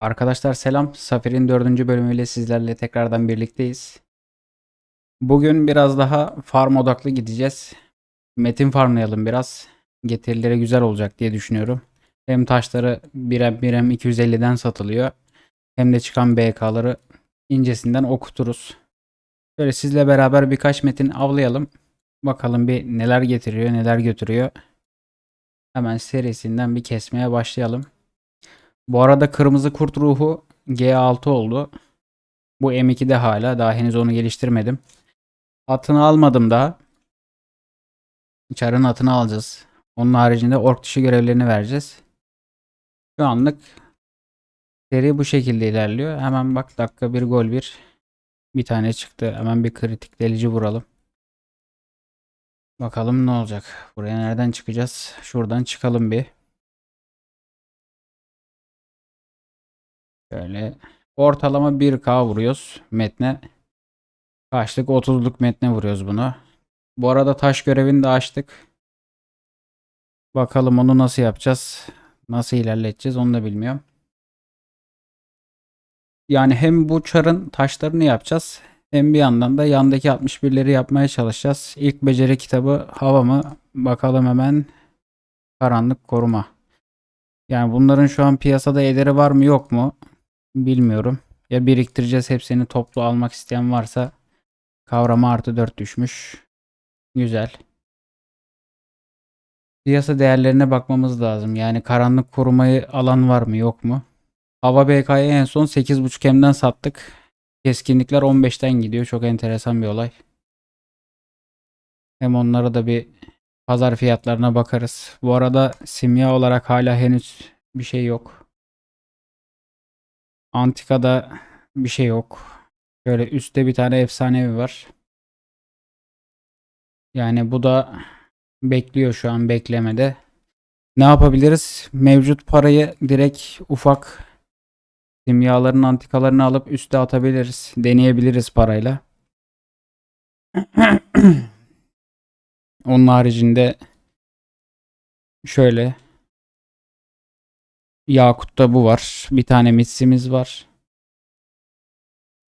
Arkadaşlar selam. Safir'in dördüncü bölümüyle sizlerle tekrardan birlikteyiz. Bugün biraz daha farm odaklı gideceğiz. Metin farmlayalım biraz. Getirileri güzel olacak diye düşünüyorum. Hem taşları 1M 1M 250'den satılıyor. Hem de çıkan BK'ları incesinden okuturuz. Böyle sizle beraber birkaç metin avlayalım. Bakalım bir neler getiriyor, neler götürüyor. Hemen serisinden bir kesmeye başlayalım. Bu arada kırmızı kurt ruhu G6 oldu. Bu M2'de hala. Daha henüz onu geliştirmedim. Atını almadım daha. Çarın atını alacağız. Onun haricinde ork dışı görevlerini vereceğiz. Şu anlık seri bu şekilde ilerliyor. Hemen bak dakika bir gol bir. Bir tane çıktı. Hemen bir kritik delici vuralım. Bakalım ne olacak. Buraya nereden çıkacağız? Şuradan çıkalım bir. Şöyle ortalama 1K vuruyoruz metne. Kaçlık 30'luk metne vuruyoruz bunu. Bu arada taş görevini de açtık. Bakalım onu nasıl yapacağız? Nasıl ilerleteceğiz onu da bilmiyorum. Yani hem bu çarın taşlarını yapacağız. Hem bir yandan da yandaki 61'leri yapmaya çalışacağız. İlk beceri kitabı hava mı? Bakalım hemen. Karanlık koruma. Yani bunların şu an piyasada ederi var mı yok mu? Bilmiyorum. Ya biriktireceğiz hepsini toplu almak isteyen varsa kavrama artı 4 düşmüş. Güzel. Piyasa değerlerine bakmamız lazım. Yani karanlık korumayı alan var mı yok mu? Hava BK'yı en son 8.5 M'den sattık. Keskinlikler 15'ten gidiyor. Çok enteresan bir olay. Hem onlara da bir pazar fiyatlarına bakarız. Bu arada simya olarak hala henüz bir şey yok. Antika'da bir şey yok. Şöyle üstte bir tane efsanevi var. Yani bu da bekliyor şu an beklemede. Ne yapabiliriz? Mevcut parayı direkt ufak simyaların antikalarını alıp üste atabiliriz. Deneyebiliriz parayla. Onun haricinde şöyle Yakut'ta bu var. Bir tane mitsimiz var.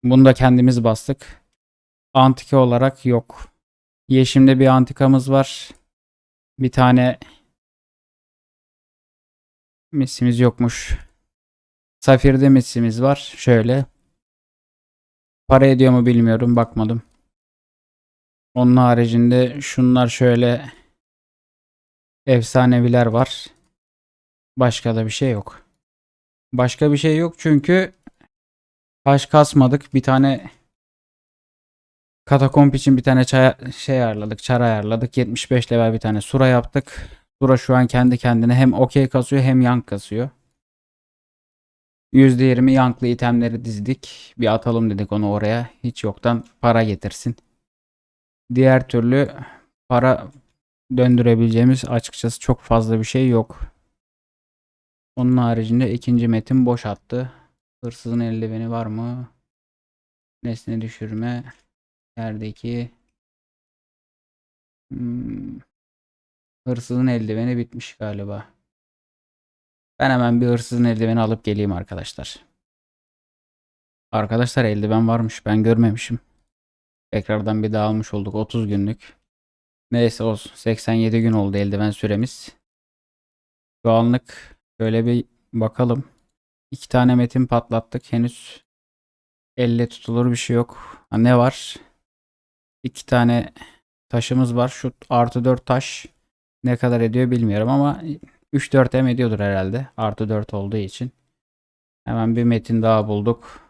Bunu da kendimiz bastık. Antike olarak yok. Yeşim'de bir antikamız var. Bir tane misimiz yokmuş. Safir'de misimiz var. Şöyle. Para ediyor mu bilmiyorum. Bakmadım. Onun haricinde şunlar şöyle efsaneviler var. Başka da bir şey yok. Başka bir şey yok çünkü taş kasmadık. Bir tane katakomp için bir tane çay, şey ayarladık. Çar ayarladık. 75 level bir tane sura yaptık. Sura şu an kendi kendine hem okey kasıyor hem yank kasıyor. %20 yanklı itemleri dizdik. Bir atalım dedik onu oraya. Hiç yoktan para getirsin. Diğer türlü para döndürebileceğimiz açıkçası çok fazla bir şey yok. Onun haricinde ikinci metin boş attı. Hırsızın eldiveni var mı? Nesne düşürme. Yerdeki hmm. Hırsızın eldiveni bitmiş galiba. Ben hemen bir hırsızın eldiveni alıp geleyim arkadaşlar. Arkadaşlar eldiven varmış. Ben görmemişim. Tekrardan bir daha almış olduk. 30 günlük. Neyse olsun. 87 gün oldu eldiven süremiz. Şu anlık Şöyle bir bakalım. İki tane metin patlattık. Henüz elle tutulur bir şey yok. Ha, ne var? İki tane taşımız var. Şu artı 4 taş ne kadar ediyor bilmiyorum ama 3-4 M ediyordur herhalde. Artı 4 olduğu için. Hemen bir metin daha bulduk.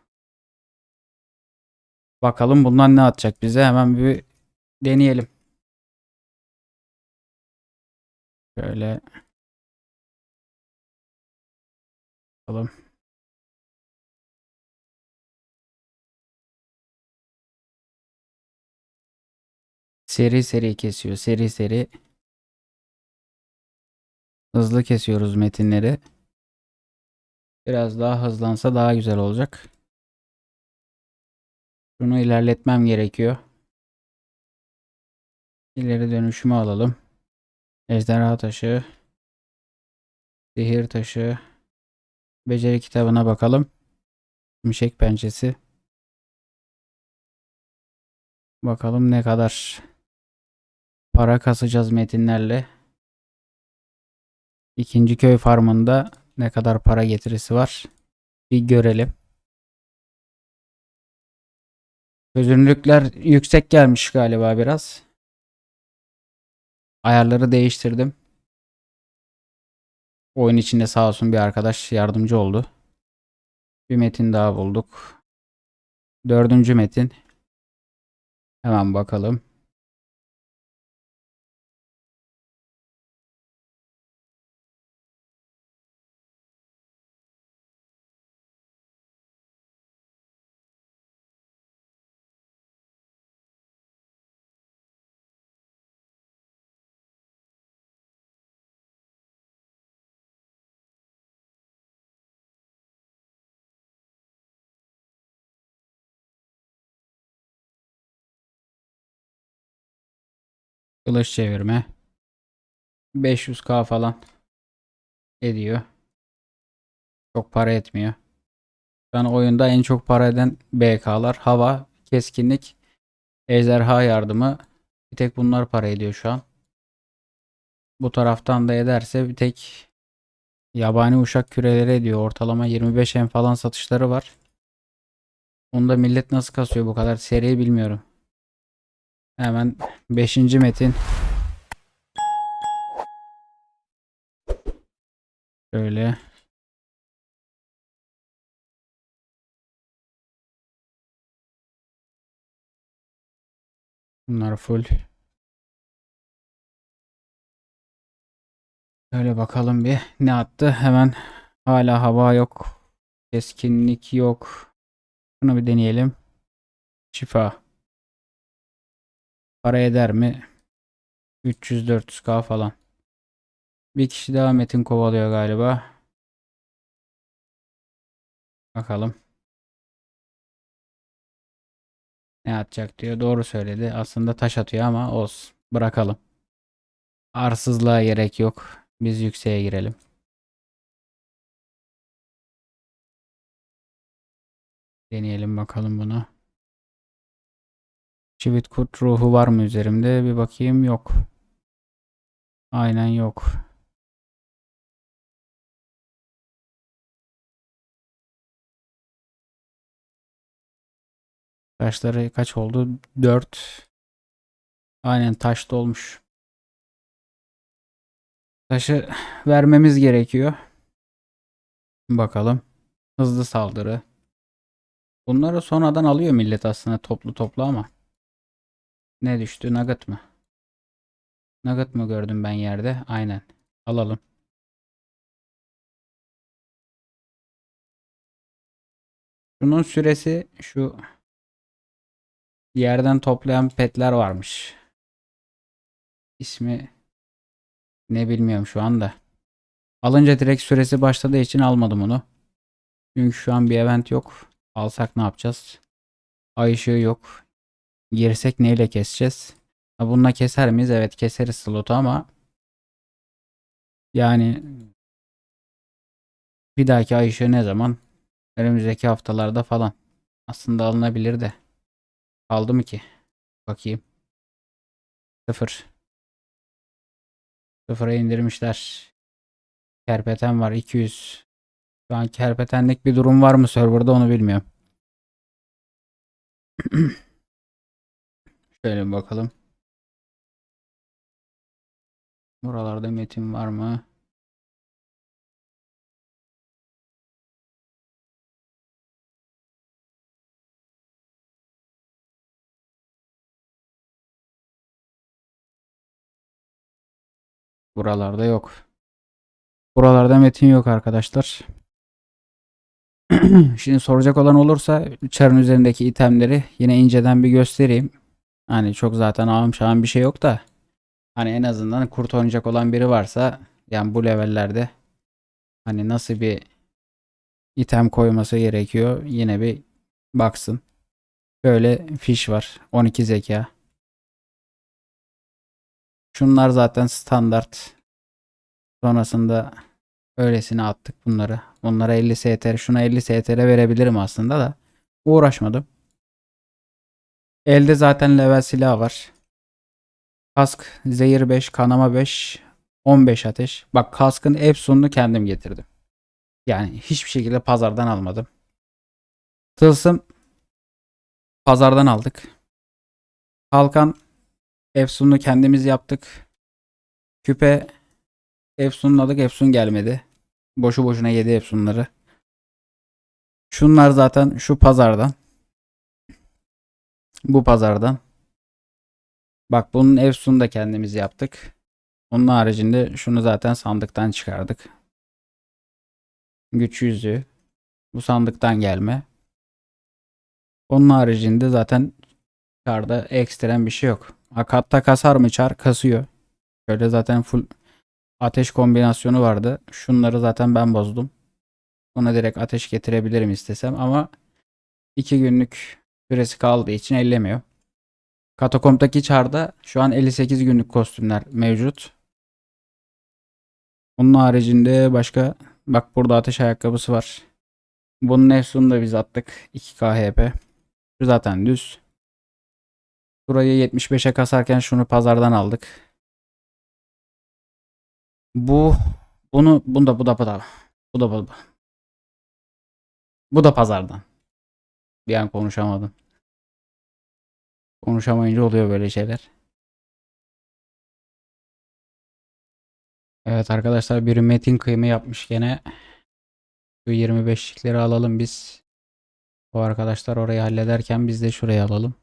Bakalım bundan ne atacak bize. Hemen bir deneyelim. Şöyle Bakalım. Seri seri kesiyor. Seri seri. Hızlı kesiyoruz metinleri. Biraz daha hızlansa daha güzel olacak. Şunu ilerletmem gerekiyor. İleri dönüşümü alalım. Ejderha taşı. Zehir taşı. Beceri kitabına bakalım. Şimşek pençesi. Bakalım ne kadar para kasacağız metinlerle. İkinci köy farmında ne kadar para getirisi var. Bir görelim. Çözünürlükler yüksek gelmiş galiba biraz. Ayarları değiştirdim. Oyun içinde sağ olsun bir arkadaş yardımcı oldu. Bir metin daha bulduk. Dördüncü metin. Hemen bakalım. Kılıç çevirme. 500k falan ediyor. Çok para etmiyor. An oyunda en çok para eden BK'lar hava, keskinlik, ejderha yardımı. Bir tek bunlar para ediyor şu an. Bu taraftan da ederse bir tek yabani uşak küreleri ediyor. Ortalama 25 en falan satışları var. Onu da millet nasıl kasıyor bu kadar seri bilmiyorum. Hemen 5. metin. Şöyle. Bunlar full. Şöyle bakalım bir ne attı. Hemen hala hava yok. Keskinlik yok. Bunu bir deneyelim. Şifa. Para eder mi? 300-400k falan. Bir kişi daha Metin kovalıyor galiba. Bakalım. Ne atacak diyor. Doğru söyledi. Aslında taş atıyor ama olsun. Bırakalım. Arsızlığa gerek yok. Biz yükseğe girelim. Deneyelim bakalım bunu. Çivit kurt ruhu var mı üzerimde? Bir bakayım yok. Aynen yok. Taşları kaç oldu? 4. Aynen taş dolmuş. Taşı vermemiz gerekiyor. Bakalım. Hızlı saldırı. Bunları sonradan alıyor millet aslında toplu toplu ama. Ne düştü? Nugget mı? Nugget mı gördüm ben yerde? Aynen. Alalım. Şunun süresi şu yerden toplayan petler varmış. İsmi ne bilmiyorum şu anda. Alınca direkt süresi başladığı için almadım onu. Çünkü şu an bir event yok. Alsak ne yapacağız? Ay ışığı yok. Girsek neyle keseceğiz? Ha, bununla keser miyiz? Evet keseriz slotu ama yani bir dahaki ay ışığı ne zaman? Önümüzdeki haftalarda falan. Aslında alınabilir de. Kaldı mı ki? Bakayım. Sıfır. Sıfıra indirmişler. Kerpeten var 200. Şu an kerpetenlik bir durum var mı serverda onu bilmiyorum. Şöyle bakalım. Buralarda metin var mı? Buralarda yok. Buralarda metin yok arkadaşlar. Şimdi soracak olan olursa çarın üzerindeki itemleri yine inceden bir göstereyim. Hani çok zaten ağım şahım bir şey yok da. Hani en azından kurt oynayacak olan biri varsa yani bu levellerde hani nasıl bir item koyması gerekiyor yine bir baksın. Böyle fiş var. 12 zeka. Şunlar zaten standart. Sonrasında Öylesine attık bunları. Bunlara 50 STR, şuna 50 STR verebilirim aslında da. Uğraşmadım. Elde zaten level silah var. Kask, zehir 5, kanama 5, 15 ateş. Bak kaskın Epson'unu kendim getirdim. Yani hiçbir şekilde pazardan almadım. Tılsım pazardan aldık. Kalkan Efsun'u kendimiz yaptık. Küpe Efsun'ladık. Efsun gelmedi. Boşu boşuna yedi Efsun'ları. Şunlar zaten şu pazardan. Bu pazardan. Bak bunun Efsun'u da kendimiz yaptık. Onun haricinde şunu zaten sandıktan çıkardık. Güç yüzüğü. Bu sandıktan gelme. Onun haricinde zaten çarda ekstrem bir şey yok. Akatta kasar mı çar? Kasıyor. Şöyle zaten full ateş kombinasyonu vardı. Şunları zaten ben bozdum. Ona direkt ateş getirebilirim istesem ama 2 günlük süresi kaldığı için ellemiyor. Katakomp'taki çarda şu an 58 günlük kostümler mevcut. Onun haricinde başka bak burada ateş ayakkabısı var. Bunun Efsun'u da biz attık. 2K HP. Şu zaten düz. Burayı 75'e kasarken şunu pazardan aldık. Bu bunu bunda bu da bu da bu da bu da bu da pazardan. Bir an konuşamadım. Konuşamayınca oluyor böyle şeyler. Evet arkadaşlar bir metin kıyımı yapmış gene. Şu 25'likleri alalım biz. O arkadaşlar orayı hallederken biz de şurayı alalım.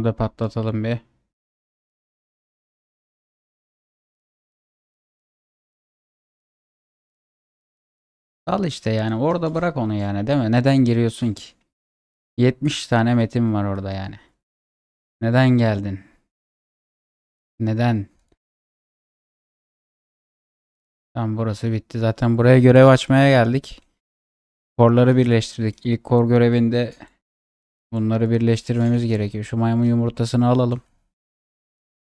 Onu da patlatalım bir. Al işte yani orada bırak onu yani değil mi? Neden giriyorsun ki? 70 tane metin var orada yani. Neden geldin? Neden? Tamam burası bitti. Zaten buraya görev açmaya geldik. Korları birleştirdik. İlk kor görevinde bunları birleştirmemiz gerekiyor. Şu maymun yumurtasını alalım.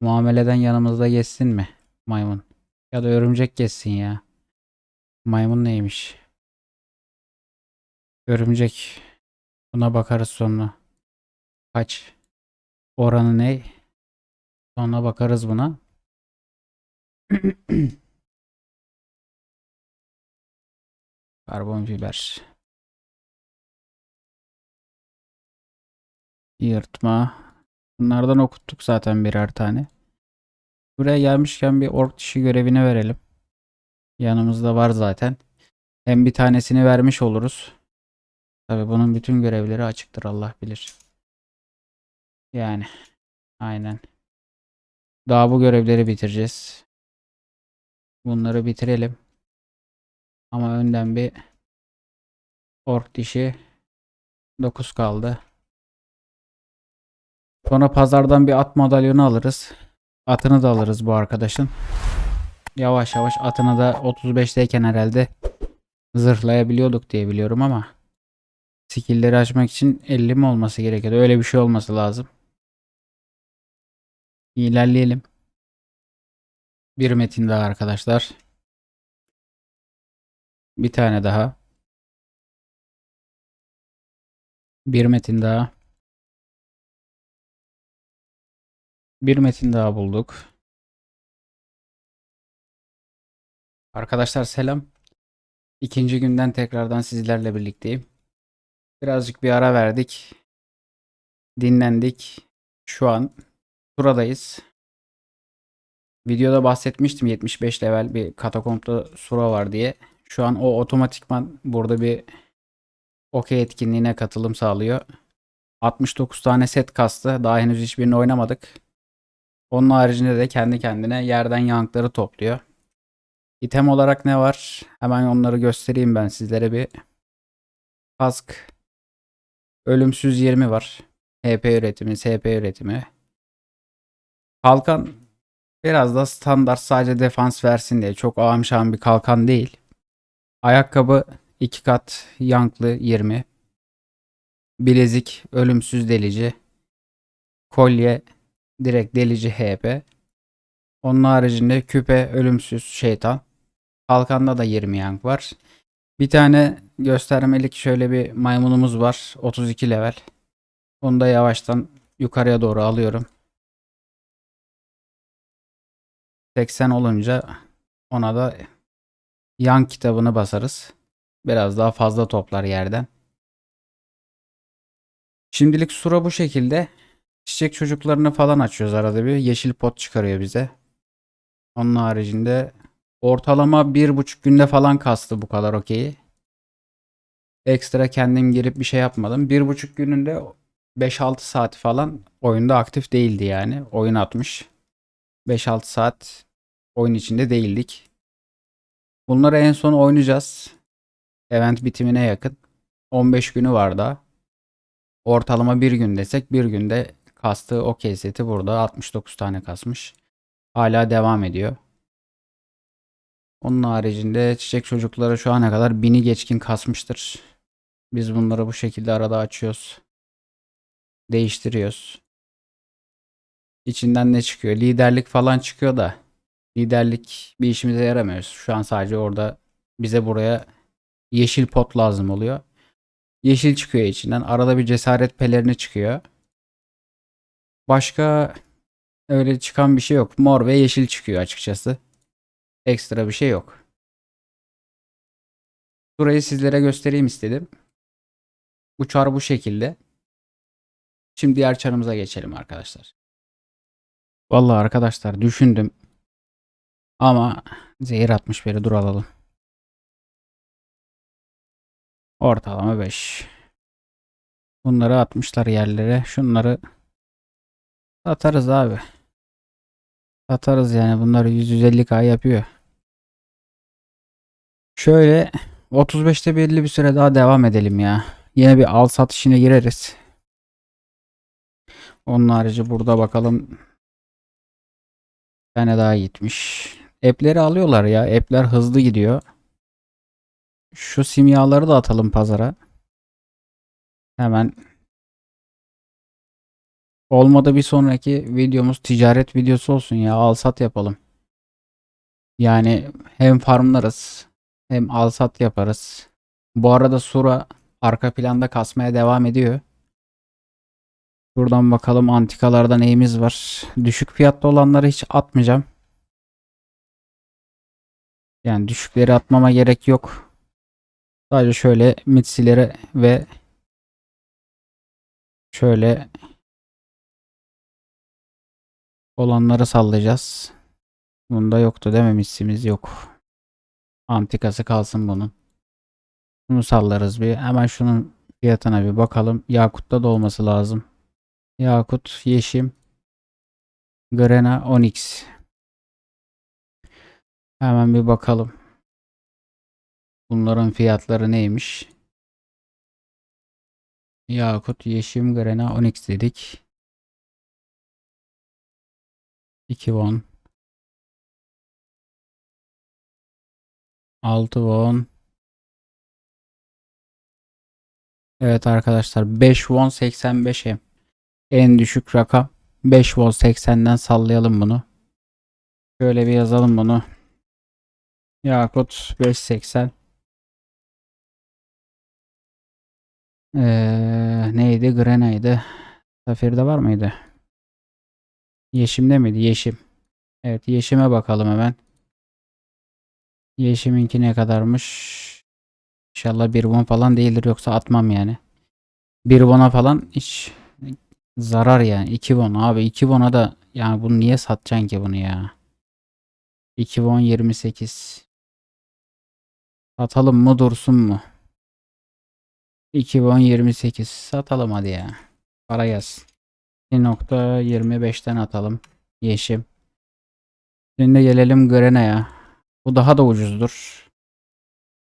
Muameleden yanımızda geçsin mi? Maymun. Ya da örümcek geçsin ya. Maymun neymiş? Örümcek. Buna bakarız sonra. Kaç? Oranı ne? Sonra bakarız buna. Karbon fiber. Yırtma. Bunlardan okuttuk zaten birer tane. Buraya gelmişken bir ork dişi görevini verelim. Yanımızda var zaten. Hem bir tanesini vermiş oluruz. Tabi bunun bütün görevleri açıktır Allah bilir. Yani aynen. Daha bu görevleri bitireceğiz. Bunları bitirelim. Ama önden bir ork dişi 9 kaldı. Sonra pazardan bir at madalyonu alırız. Atını da alırız bu arkadaşın. Yavaş yavaş atını da 35'teyken herhalde zırhlayabiliyorduk diye biliyorum ama skill'leri açmak için 50 mi olması gerekiyordu? Öyle bir şey olması lazım. İlerleyelim. Bir metin daha arkadaşlar. Bir tane daha. Bir metin daha. Bir metin daha bulduk. Arkadaşlar selam. İkinci günden tekrardan sizlerle birlikteyim. Birazcık bir ara verdik. Dinlendik. Şu an Sura'dayız. Videoda bahsetmiştim 75 level bir katakompta Sura var diye. Şu an o otomatikman burada bir okey etkinliğine katılım sağlıyor. 69 tane set kastı. Daha henüz hiçbirini oynamadık. Onun haricinde de kendi kendine yerden yankları topluyor. İtem olarak ne var? Hemen onları göstereyim ben sizlere bir. Kask. Ölümsüz 20 var. HP üretimi, SP üretimi. Kalkan biraz da standart sadece defans versin diye. Çok ağam bir kalkan değil. Ayakkabı 2 kat yanklı 20. Bilezik ölümsüz delici. Kolye direkt delici HP. Onun haricinde küpe ölümsüz şeytan. Kalkanda da 20 yank var. Bir tane göstermelik şöyle bir maymunumuz var. 32 level. Onu da yavaştan yukarıya doğru alıyorum. 80 olunca ona da yan kitabını basarız. Biraz daha fazla toplar yerden. Şimdilik sura bu şekilde. Çiçek çocuklarını falan açıyoruz arada bir. Yeşil pot çıkarıyor bize. Onun haricinde ortalama bir buçuk günde falan kastı bu kadar okeyi. Ekstra kendim girip bir şey yapmadım. Bir buçuk gününde 5-6 saat falan oyunda aktif değildi yani. Oyun atmış. 5-6 saat oyun içinde değildik. Bunları en son oynayacağız. Event bitimine yakın. 15 günü var da. Ortalama bir gün desek bir günde kastığı okey seti burada 69 tane kasmış. Hala devam ediyor. Onun haricinde çiçek çocukları şu ana kadar bini geçkin kasmıştır. Biz bunları bu şekilde arada açıyoruz. Değiştiriyoruz. İçinden ne çıkıyor? Liderlik falan çıkıyor da liderlik bir işimize yaramıyor. Şu an sadece orada bize buraya yeşil pot lazım oluyor. Yeşil çıkıyor içinden. Arada bir cesaret pelerini çıkıyor. Başka öyle çıkan bir şey yok. Mor ve yeşil çıkıyor açıkçası. Ekstra bir şey yok. Burayı sizlere göstereyim istedim. Bu çar bu şekilde. Şimdi diğer çarımıza geçelim arkadaşlar. Vallahi arkadaşlar düşündüm. Ama zehir atmış biri dur alalım. Ortalama 5. Bunları atmışlar yerlere. Şunları atarız abi. Atarız yani bunları 150k yapıyor. Şöyle 35'te belli bir süre daha devam edelim ya. Yine bir al sat işine gireriz. Onun harici burada bakalım. Bir tane daha gitmiş. App'leri alıyorlar ya. App'ler hızlı gidiyor. Şu simyaları da atalım pazara. Hemen Olmadı bir sonraki videomuz ticaret videosu olsun ya. Al sat yapalım. Yani hem farmlarız hem al sat yaparız. Bu arada Sura arka planda kasmaya devam ediyor. Buradan bakalım antikalarda neyimiz var. Düşük fiyatlı olanları hiç atmayacağım. Yani düşükleri atmama gerek yok. Sadece şöyle mitsilere ve şöyle olanları sallayacağız. Bunda yoktu değil mi? Misimiz yok. Antikası kalsın bunun. Bunu sallarız bir. Hemen şunun fiyatına bir bakalım. Yakut'ta da olması lazım. Yakut, Yeşim, Grena, Onyx. Hemen bir bakalım. Bunların fiyatları neymiş? Yakut, Yeşim, Grena, Onyx dedik. 2 won. 6 won. Evet arkadaşlar 5 won 85 hem. En düşük rakam 5 won 80'den sallayalım bunu. Şöyle bir yazalım bunu. Yakut 5.80. Ee, neydi? Grena'ydı. Safir'de var mıydı? Yeşim'de miydi? Yeşim. Evet Yeşim'e bakalım hemen. Yeşim'inki ne kadarmış? İnşallah bir won falan değildir yoksa atmam yani. Bir won'a falan hiç zarar yani. 2 won abi 2 won'a da yani bunu niye satacaksın ki bunu ya? 2 won 28. Satalım mı dursun mu? 2 won 28. Satalım hadi ya. Para gelsin. 2.25'ten atalım. Yeşim. Şimdi gelelim Grena'ya. Bu daha da ucuzdur.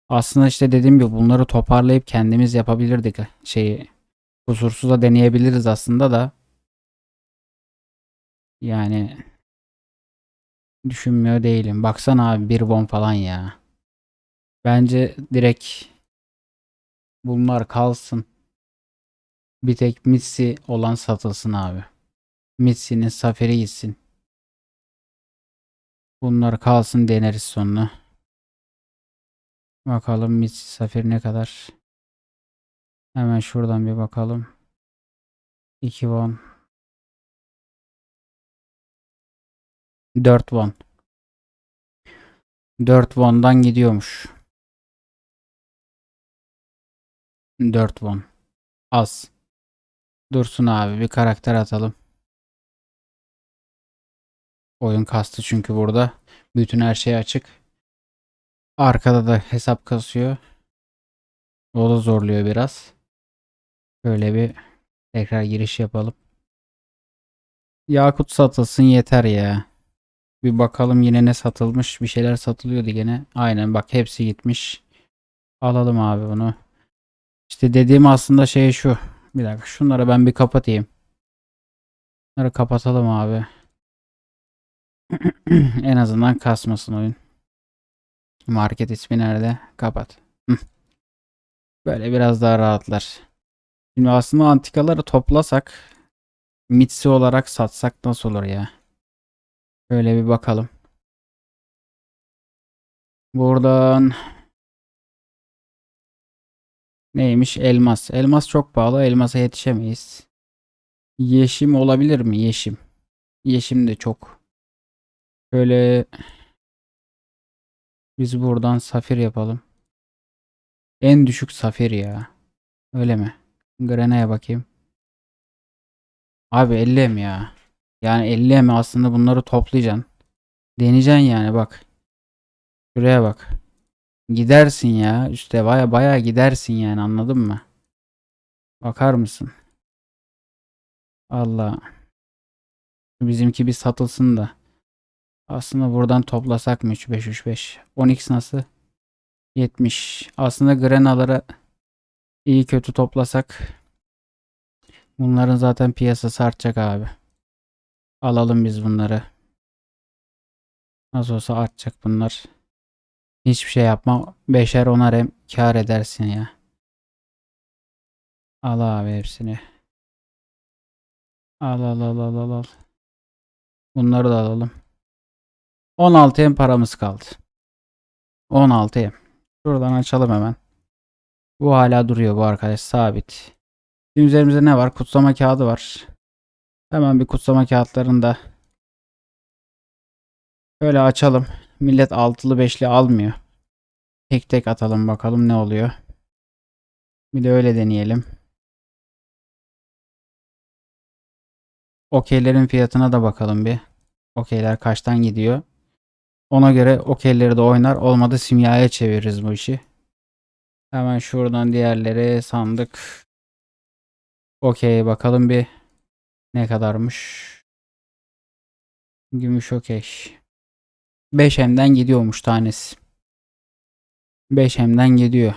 Aslında işte dediğim gibi bunları toparlayıp kendimiz yapabilirdik. Şeyi kusursuza deneyebiliriz aslında da. Yani düşünmüyor değilim. Baksana abi bir bon falan ya. Bence direkt bunlar kalsın. Bir tek Mitsi olan satılsın abi. Mitsi'nin saferi gitsin. Bunlar kalsın deneriz sonra. Bakalım Mitsi saferi ne kadar. Hemen şuradan bir bakalım. 2 won. 4 won. 4 won'dan gidiyormuş. 4 won. Az. Dursun abi bir karakter atalım. Oyun kastı çünkü burada. Bütün her şey açık. Arkada da hesap kasıyor. O da zorluyor biraz. Böyle bir tekrar giriş yapalım. Yakut satılsın yeter ya. Bir bakalım yine ne satılmış. Bir şeyler satılıyordu gene. Aynen bak hepsi gitmiş. Alalım abi bunu. İşte dediğim aslında şey şu. Bir dakika şunları ben bir kapatayım. Bunları kapatalım abi. en azından kasmasın oyun. Market ismi nerede? Kapat. Böyle biraz daha rahatlar. Şimdi aslında antikaları toplasak mitsi olarak satsak nasıl olur ya? Böyle bir bakalım. Buradan neymiş? Elmas. Elmas çok pahalı. Elmasa yetişemeyiz. Yeşim olabilir mi? Yeşim. Yeşim de çok. Böyle biz buradan safir yapalım. En düşük safir ya. Öyle mi? Grena'ya bakayım. Abi 50 mi ya? Yani 50 mi aslında bunları toplayacaksın. Deneyeceksin yani bak. Şuraya bak. Gidersin ya. Üste baya baya gidersin yani anladın mı? Bakar mısın? Allah. Bizimki bir satılsın da. Aslında buradan toplasak mı 3 5 3 5. 10x nasıl? 70. Aslında Grena'ları iyi kötü toplasak bunların zaten piyasası artacak abi. Alalım biz bunları. Nasıl olsa artacak bunlar. Hiçbir şey yapma. Beşer onar hem kar edersin ya. Al abi hepsini. Al al al al al al. Bunları da alalım. 16 em paramız kaldı. 16 em. Şuradan açalım hemen. Bu hala duruyor bu arkadaş sabit. Şimdi üzerimizde ne var? Kutsama kağıdı var. Hemen bir kutsama kağıtlarını da Böyle açalım. Millet altılı beşli almıyor. Tek tek atalım bakalım ne oluyor. Bir de öyle deneyelim. Okeylerin fiyatına da bakalım bir. Okeyler kaçtan gidiyor. Ona göre okeyleri de oynar. Olmadı simyaya çeviririz bu işi. Hemen şuradan diğerleri sandık. Okey bakalım bir ne kadarmış. Gümüş okey. 5 hemden gidiyormuş tanesi. 5 hemden gidiyor.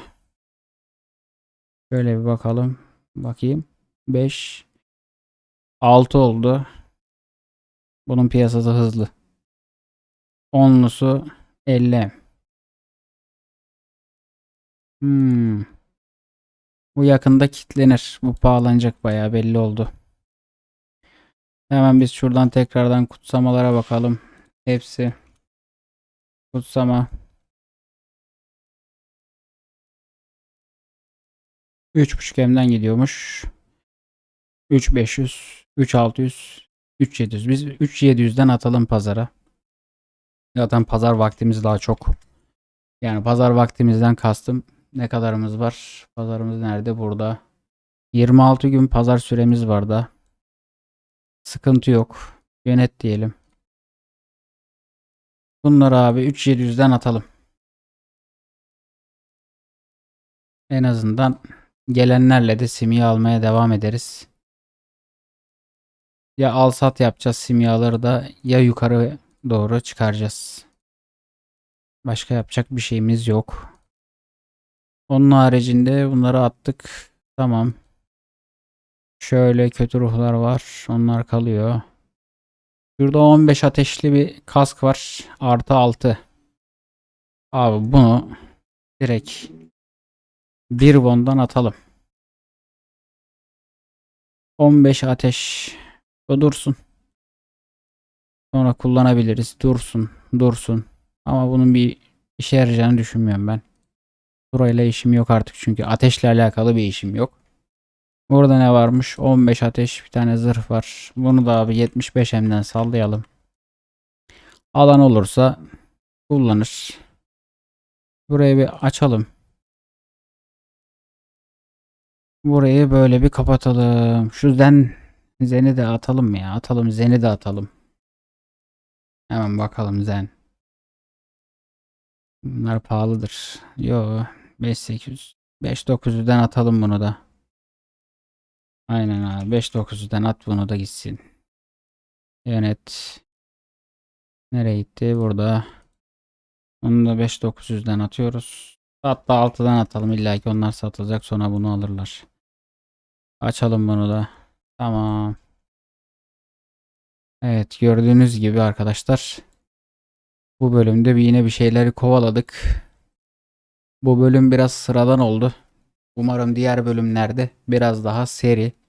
Şöyle bir bakalım. Bakayım. 5 6 oldu. Bunun piyasası hızlı. Onlusu 50. Hmm. Bu yakında kitlenir. Bu pahalanacak bayağı belli oldu. Hemen biz şuradan tekrardan kutsamalara bakalım. Hepsi kutsama. 3.5 gemden gidiyormuş. 3500, 3600, 3700. Biz 3700'den atalım pazara. Zaten pazar vaktimiz daha çok. Yani pazar vaktimizden kastım ne kadarımız var? Pazarımız nerede? Burada. 26 gün pazar süremiz var da. Sıkıntı yok. Yönet diyelim. Bunları abi 3700'den atalım. En azından gelenlerle de simya almaya devam ederiz. Ya al sat yapacağız simyaları da ya yukarı doğru çıkaracağız. Başka yapacak bir şeyimiz yok. Onun haricinde bunları attık. Tamam. Şöyle kötü ruhlar var. Onlar kalıyor. Şurada 15 ateşli bir kask var. Artı 6. Abi bunu direkt bir won'dan atalım. 15 ateş. O dursun. Sonra kullanabiliriz. Dursun. Dursun. Ama bunun bir işe yarayacağını düşünmüyorum ben. Burayla işim yok artık çünkü ateşle alakalı bir işim yok. Burada ne varmış? 15 ateş bir tane zırh var. Bunu da abi 75 M'den sallayalım. Alan olursa kullanır. Burayı bir açalım. Burayı böyle bir kapatalım. Şu zen zeni de atalım ya? Atalım zeni de atalım. Hemen bakalım zen. Bunlar pahalıdır. Yo 5800. 5900'den atalım bunu da. Aynen abi 5900'den at bunu da gitsin. Yönet. Nereye gitti? Burada. Onu da 5900'den atıyoruz. Hatta 6'dan atalım. İlla ki onlar satılacak sonra bunu alırlar. Açalım bunu da. Tamam. Evet gördüğünüz gibi arkadaşlar. Bu bölümde bir yine bir şeyleri kovaladık. Bu bölüm biraz sıradan oldu. Umarım diğer bölümlerde biraz daha seri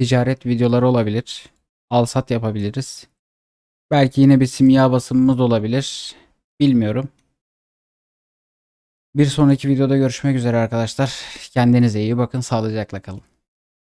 ticaret videoları olabilir. Alsat yapabiliriz. Belki yine bir simya basımımız olabilir. Bilmiyorum. Bir sonraki videoda görüşmek üzere arkadaşlar. Kendinize iyi bakın. Sağlıcakla kalın.